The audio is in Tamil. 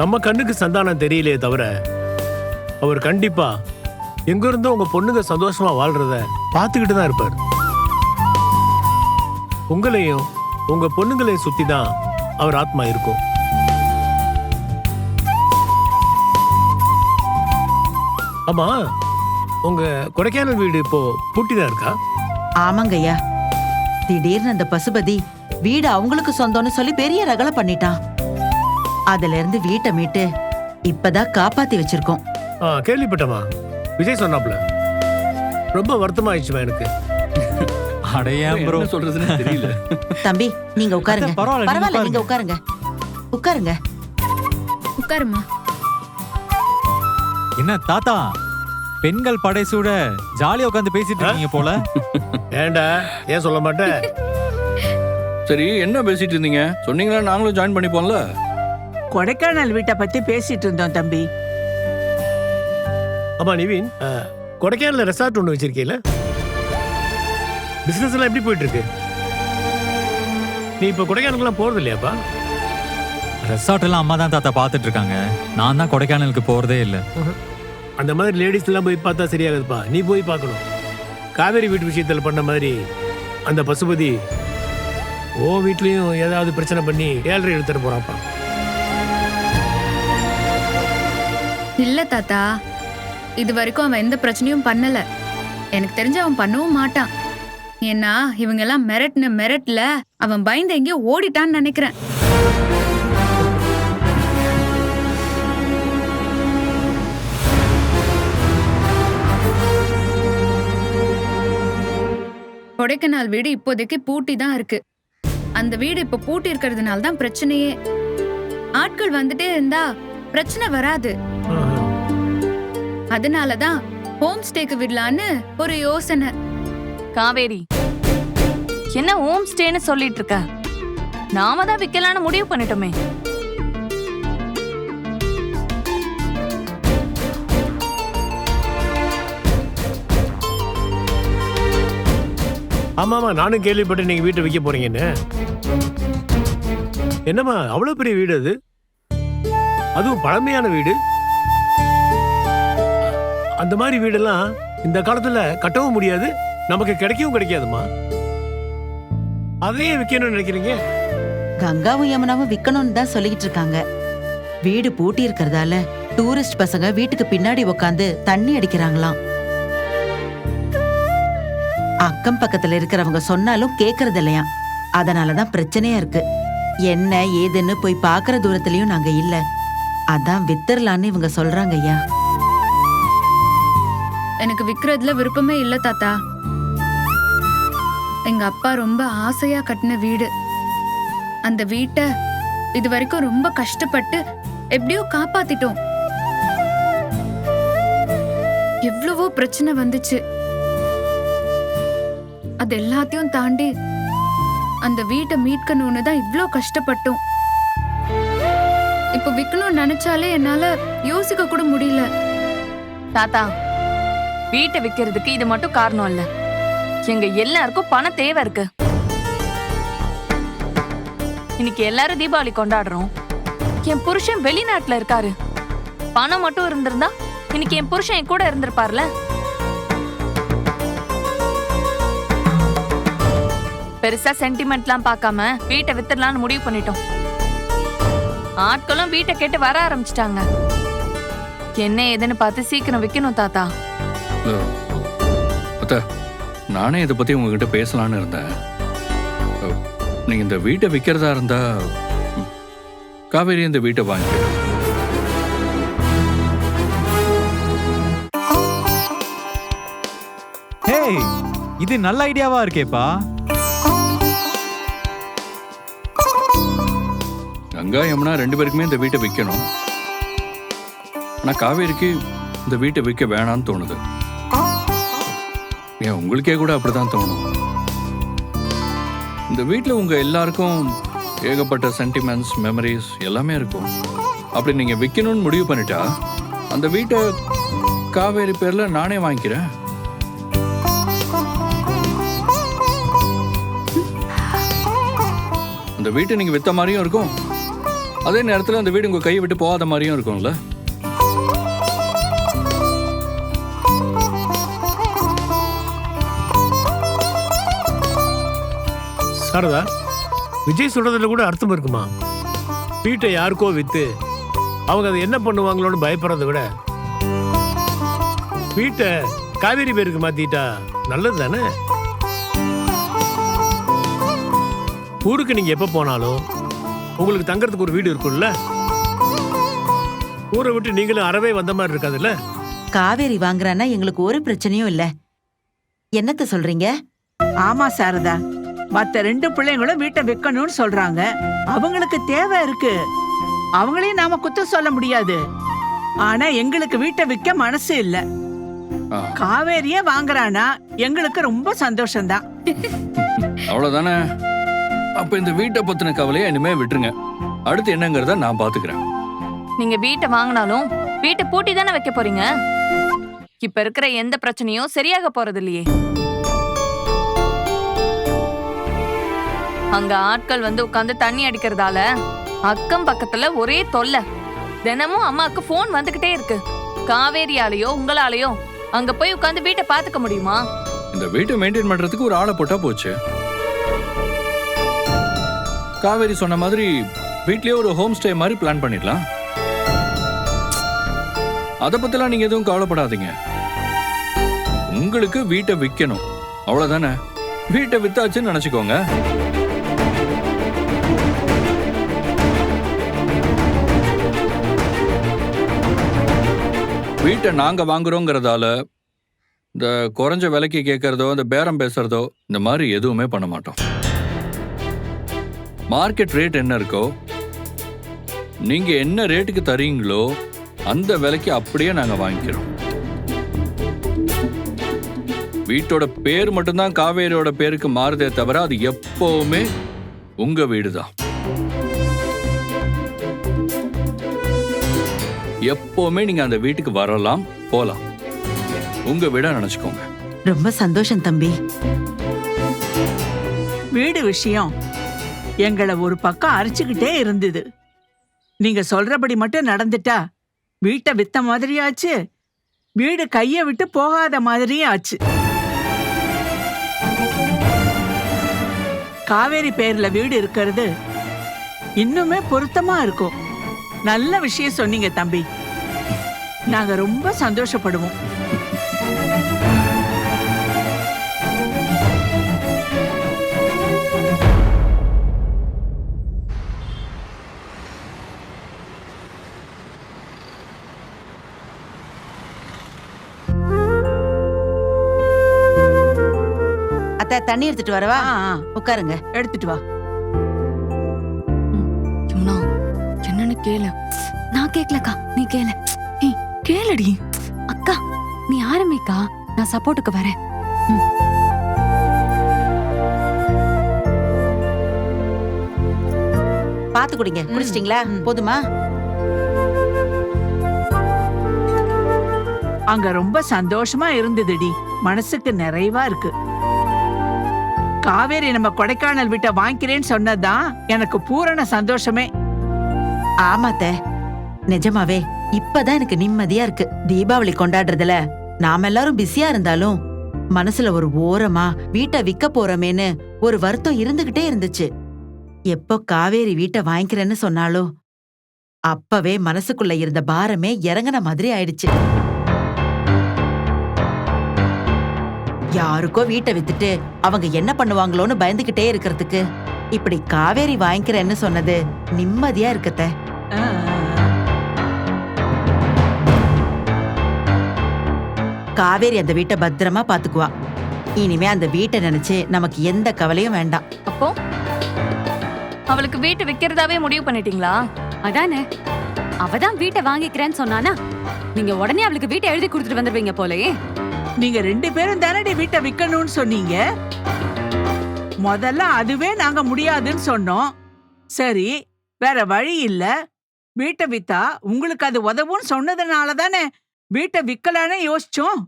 நம்ம கண்ணுக்கு சந்தானம் தெரியலையே தவிர அவர் கண்டிப்பா எங்க இருந்தோ உங்க பொண்ணுங்க சந்தோஷமா வாழ்றத பார்த்துக்கிட்டு தான் இருப்பார். உங்களையும் உங்க பொண்ணுங்களையும் சுத்தி தான் அவர் ஆத்மா இருக்கும். ஆமா உங்க கொடைக்கானல் வீடு இப்போ பூட்டிதான் இருக்கா? ஆமாங்கய்யா திடீர்னு அந்த பசுபதி வீடு அவங்களுக்கு சொந்தம்னு சொல்லி பெரிய ரகலை பண்ணிட்டான். அதுல இருந்து வீட்டை மீட்டு இப்பதான் காப்பாத்தி வச்சிருக்கோம். ஆ கேள்விப்பட்டமா விஜய் சொன்னாப்ல ரொம்ப வருத்தமாயிடுச்சுமா எனக்கு. அடையான் ப்ரோ என்ன சொல்றதுன்னு தெரியல. தம்பி நீங்க உட்காருங்க. அத்தை, பரவாயில்ல, நீங்க பரவாயில்ல நீங்க உட்காருங்க. உட்காருங்க. உட்காருமா என்ன தாத்தா பெண்கள் படைசூட ஜாலியா உட்காந்து பேசிட்டு இருக்கீங்க போல. ஏண்டா ஏன் சொல்ல மாட்டேன் சரி என்ன பேசிட்டு இருந்தீங்க? சொன்னீங்களா நாங்களும் ஜாயின் பண்ணிப்போம்ல? கொடைக்கானல் வீட்டை பத்தி பேசிட்டு இருந்தோம் தம்பி. ஆமா நிவின். ஆ, கொடைக்கானல்ல ரெசார்ட் ஒன்று வச்சிருக்கீல பிசினஸ் எல்லாம் எப்படி போயிட்டு இருக்கு நீ இப்ப கொடைக்கானலுக்குலாம் போறது இல்லையாப்பா ரெசார்ட் எல்லாம் அம்மா தான் தாத்தா பாத்துட்டு இருக்காங்க நான் தான் கொடைக்கானலுக்கு போறதே இல்ல. அந்த மாதிரி லேடிஸ் எல்லாம் போய் பார்த்தா சரியாகுதுப்பா. நீ போய் பார்க்கணும். காவேரி வீட்டு விஷயத்துல பண்ண மாதிரி அந்த பசுபதி ஓ வீட்லயும் ஏதாவது பிரச்சனை பண்ணி ஏழரை எடுத்துட்டு போறான்ப்பா இல்ல தாத்தா. இது வரைக்கும் அவன் எந்த பிரச்சனையும் பண்ணல. எனக்கு தெரிஞ்சு அவன் பண்ணவும் மாட்டான். ஏன்னா இவங்க எல்லாம் மிரட்டின மிரட்டல அவன் பயந்து எங்கேயோ ஓடிட்டான்னு நினைக்கிறேன். கொடைக்கானல் வீடு இப்போதைக்கு பூட்டி தான் இருக்கு. அந்த வீடு இப்ப பூட்டி இருக்கிறதுனால தான் பிரச்சனையே. ஆட்கள் வந்துட்டே இருந்தா பிரச்சனை வராது. அதனாலதான் ஹோம் ஸ்டேக்கு விடலான்னு ஒரு யோசனை. காவேரி என்ன ஹோம் ஸ்டேன்னு சொல்லிட்டு இருக்க? நாம தான் விக்கலான்னு முடிவு பண்ணிட்டோமே. ஆமா ஆமா நானும் கேள்விப்பட்டேன் நீங்க வீட்டை விற்க போறீங்கன்னு. என்னம்மா அவ்வளவு பெரிய வீடு அது? அதுவும் பழமையான வீடு. அந்த மாதிரி வீடெல்லாம் இந்த காலத்துல கட்டவும் முடியாது. நமக்கு கிடைக்கவும் கிடைக்காதுமா அதையே விற்கணும்னு நினைக்கிறீங்க? கங்காவும் யமுனாவும் விற்கணும்னு தான் சொல்லிக்கிட்டு இருக்காங்க. வீடு பூட்டி இருக்கிறதால டூரிஸ்ட் பசங்க வீட்டுக்கு பின்னாடி உக்காந்து தண்ணி அடிக்கிறாங்களாம். அக்கம் பக்கத்துல இருக்கிறவங்க சொன்னாலும் கேக்குறது இல்லையா? அதனாலதான் பிரச்சனையா இருக்கு. என்ன ஏதுன்னு போய் பாக்குற தூரத்துலயும் நாங்க இல்ல. அதான் வித்தரலான்னு இவங்க சொல்றாங்க ஐயா எனக்கு விக்கிறதுல விருப்பமே இல்ல தாத்தா. எங்க அப்பா ரொம்ப ஆசையா கட்டின வீடு. அந்த வீட்டை இது வரைக்கும் ரொம்ப கஷ்டப்பட்டு எப்படியோ காப்பாத்திட்டோம். எவ்வளவோ பிரச்சனை வந்துச்சு. அது எல்லாத்தையும் தாண்டி அந்த வீட்டை மீட்கணும்னு தான் இவ்வளோ கஷ்டப்பட்டோம். இப்போ விற்கணும்னு நினைச்சாலே என்னால யோசிக்க கூட முடியல. தாத்தா வீட்டை விக்கிறதுக்கு இது மட்டும் காரணம் இல்ல. எங்க எல்லாருக்கும் பண தேவை இருக்கு. இன்னைக்கு எல்லாரும் தீபாவளி கொண்டாடுறோம். என் புருஷன் வெளிநாட்டுல இருக்காரு. பணம் மட்டும் இருந்திருந்தா இன்னைக்கு என் புருஷன் என் கூட இருந்திருப்பார்ல. பெருசா சென்டிமெண்ட்லாம் பார்க்காம வீட்டை வித்துடலாம்னு முடிவு பண்ணிட்டோம். ஆட்களும் வீட்டை கேட்டு வர ஆரம்பிச்சிட்டாங்க. என்ன ஏதுன்னு பார்த்து சீக்கிரம் விக்கணும் தாத்தா. அத்த நானே இதை பத்தி உங்ககிட்ட பேசலாம்னு இருந்தேன். நீங்க இந்த வீட்டை விற்கிறதா இருந்தா காவேரி இந்த வீட்டை வாங்கிக்க. ஹேய் இது நல்ல ஐடியாவா இருக்கேப்பா. கங்கா யமுனா ரெண்டு பேருக்குமே இந்த வீட்டை விற்கணும் ஆனா காவேரிக்கு இந்த வீட்டை விற்க வேணாம்னு தோணுது. ஏன் உங்களுக்கே கூட அப்படிதான் தோணும். இந்த வீட்டில் உங்க எல்லாருக்கும் ஏகப்பட்ட சென்டிமெண்ட்ஸ் மெமரிஸ் எல்லாமே இருக்கும். அப்படி நீங்க விற்கணும்னு முடிவு பண்ணிட்டா அந்த வீட்டை காவேரி பேர்ல நானே வாங்கிக்கிறேன். அந்த வீட்டை நீங்கள் விற்ற மாதிரியும் இருக்கும். அதே நேரத்தில் அந்த வீடு உங்கள் கையை விட்டு போகாத மாதிரியும் இருக்கும்ல. சாரதா விஜய் சொல்றதுல கூட அர்த்தம் இருக்குமா? வீட்டை யாருக்கோ வித்து அவங்க அதை என்ன பண்ணுவாங்களோன்னு பயப்படுறதை விட வீட்டை காவேரி பேருக்கு மாத்திட்டா நல்லது தானே? ஊருக்கு நீங்க எப்ப போனாலும் உங்களுக்கு தங்கறதுக்கு ஒரு வீடு இருக்கும்ல? ஊரை விட்டு நீங்களும் அறவே வந்த மாதிரி இருக்காதுல்ல? காவேரி வாங்குறான்னா எங்களுக்கு ஒரு பிரச்சனையும் இல்ல. என்னத்த சொல்றீங்க? ஆமா சாரதா. மத்த ரெண்டு பிள்ளைங்களும் வீட்டை விற்கணும்னு சொல்றாங்க. அவங்களுக்கு தேவை இருக்கு. அவங்களையும் நாம குத்தம் சொல்ல முடியாது. ஆனா எங்களுக்கு வீட்டை விற்க மனசு இல்ல. காவேரியே வாங்குறானா எங்களுக்கு ரொம்ப சந்தோஷம்தான். அவ்வளோதானே அப்போ இந்த வீட்டை பற்றின கவலையை இனிமே விட்டுருங்க. அடுத்து என்னங்கிறத நான் பார்த்துக்கிறேன் நீங்க வீட்டை வாங்கினாலும் வீட்டை பூட்டி தானே வைக்க போறீங்க? இப்ப இருக்கிற எந்த பிரச்சனையும் சரியாக போறது இல்லையே அங்க ஆட்கள் வந்து உட்காந்து தண்ணி அடிக்கிறதால அக்கம் பக்கத்துல ஒரே தொல்லை. தினமும் அம்மாக்கு ஃபோன் வந்துகிட்டே இருக்கு. காவேரியாலேயோ உங்களாலேயோ அங்க போய் உட்காந்து வீட்டை பாத்துக்க முடியுமா? இந்த வீட்டை மெயின்டைன் பண்ணுறதுக்கு ஒரு ஆளை போட்டா போச்சு. காவேரி சொன்ன மாதிரி வீட்லயே ஒரு ஹோம் ஸ்டே மாதிரி பிளான் பண்ணிடலாம். அதை பத்திலாம் நீங்க எதுவும் கவலைப்படாதீங்க. உங்களுக்கு வீட்டை விற்கணும் அவ்வளவுதானே? வீட்டை வித்தாச்சுன்னு நினைச்சுக்கோங்க. வீட்டை நாங்கள் வாங்குறோங்கிறதால இந்த குறைஞ்ச விலைக்கு கேட்கறதோ இந்த பேரம் பேசுறதோ இந்த மாதிரி எதுவுமே பண்ண மாட்டோம். மார்க்கெட் ரேட் என்ன இருக்கோ நீங்க என்ன ரேட்டுக்கு தரீங்களோ அந்த விலைக்கு அப்படியே நாங்கள் வாங்கிக்கிறோம். வீட்டோட பேர் மட்டும்தான் காவேரியோட பேருக்கு மாறுதே தவிர அது எப்பவுமே உங்க வீடு தான் எப்பவுமே நீங்க அந்த வீட்டுக்கு வரலாம் போலாம். உங்க வீட நினைச்சுக்கோங்க. ரொம்ப சந்தோஷம் தம்பி. வீடு விஷயம். எங்களை ஒரு பக்கம் அரிச்சுக்கிட்டே இருந்தது. நீங்க சொல்றபடி மட்டும் நடந்துட்டா வீட்டை வித்த மாதிரியும் ஆச்சு வீடு கையை விட்டு போகாத மாதிரியும் ஆச்சு. காவேரி பேர்ல வீடு இருக்கிறது இன்னுமே பொருத்தமா இருக்கும். நல்ல விஷயம் சொன்னீங்க தம்பி. நாங்க ரொம்ப சந்தோஷப்படுவோம். அத்தை தண்ணி எடுத்துட்டு வரவா? உட்காருங்க. எடுத்துட்டு வா. யமுனா கேளு. நான் கேக்கலக்கா நீ கேளு. ஏய் கேளுடி. அக்கா நீ ஆரம்பிக்கா. நான் சப்போர்ட்டுக்கு வரேன். பாத்து குடிங்க. குடிச்சிட்டீங்களா. போதுமா? அங்க ரொம்ப சந்தோஷமா இருந்ததுடி. மனசுக்கு நிறைவா இருக்கு. காவேரி நம்ம கொடைக்கானல் வீட்டை வாங்கிக்கிறேன்னு சொன்னதுதான் எனக்கு பூரண சந்தோஷமே. ஆமாத்த. நிஜமாவே இப்பதான் எனக்கு நிம்மதியா இருக்கு. தீபாவளி கொண்டாடுறதுல நாம எல்லாரும் பிஸியா இருந்தாலும் மனசுல ஒரு ஓரமா வீட்டை விக்க போறோமேன்னு ஒரு வருத்தம் இருந்துகிட்டே இருந்துச்சு. எப்போ காவேரி வீட்டை வாங்கிக்கிறேன்னு சொன்னாலோ அப்பவே மனசுக்குள்ள இருந்த பாரமே இறங்கின மாதிரி ஆயிடுச்சு. யாருக்கோ வீட்டை வித்துட்டு அவங்க என்ன பண்ணுவாங்களோன்னு பயந்துகிட்டே இருக்கிறதுக்கு இப்படி காவேரி வாங்கிக்கிறேன்னு சொன்னது நிம்மதியா இருக்கத்த. காவேரி அந்த வீட்டை பத்திரமா பாத்துக்குவா இனிமே அந்த வீட்டை நினைச்சு நமக்கு எந்த கவலையும் வேண்டாம். அப்போ? அவளுக்கு வீட்டை விக்கிறதாவே முடிவு பண்ணிட்டீங்களா? அதானே. அவ தான் வீட்டை வாங்கிக்கிறேன்னு சொன்னானா? நீங்க உடனே அவளுக்கு வீட்டை எழுதி கொடுத்துட்டு வந்துருவீங்க போலயே. நீங்க ரெண்டு பேரும் தானடி வீட்டை விக்கணும்னு சொன்னீங்க? முதல்ல அதுவே நாங்க முடியாதுன்னு சொன்னோம். சரி வேற வழி இல்ல. வீட்டை வித்தா உங்களுக்கு அது உதவும்னு சொன்னதுனால தானே வீட்டை விக்கலான்னு யோசிச்சோம்?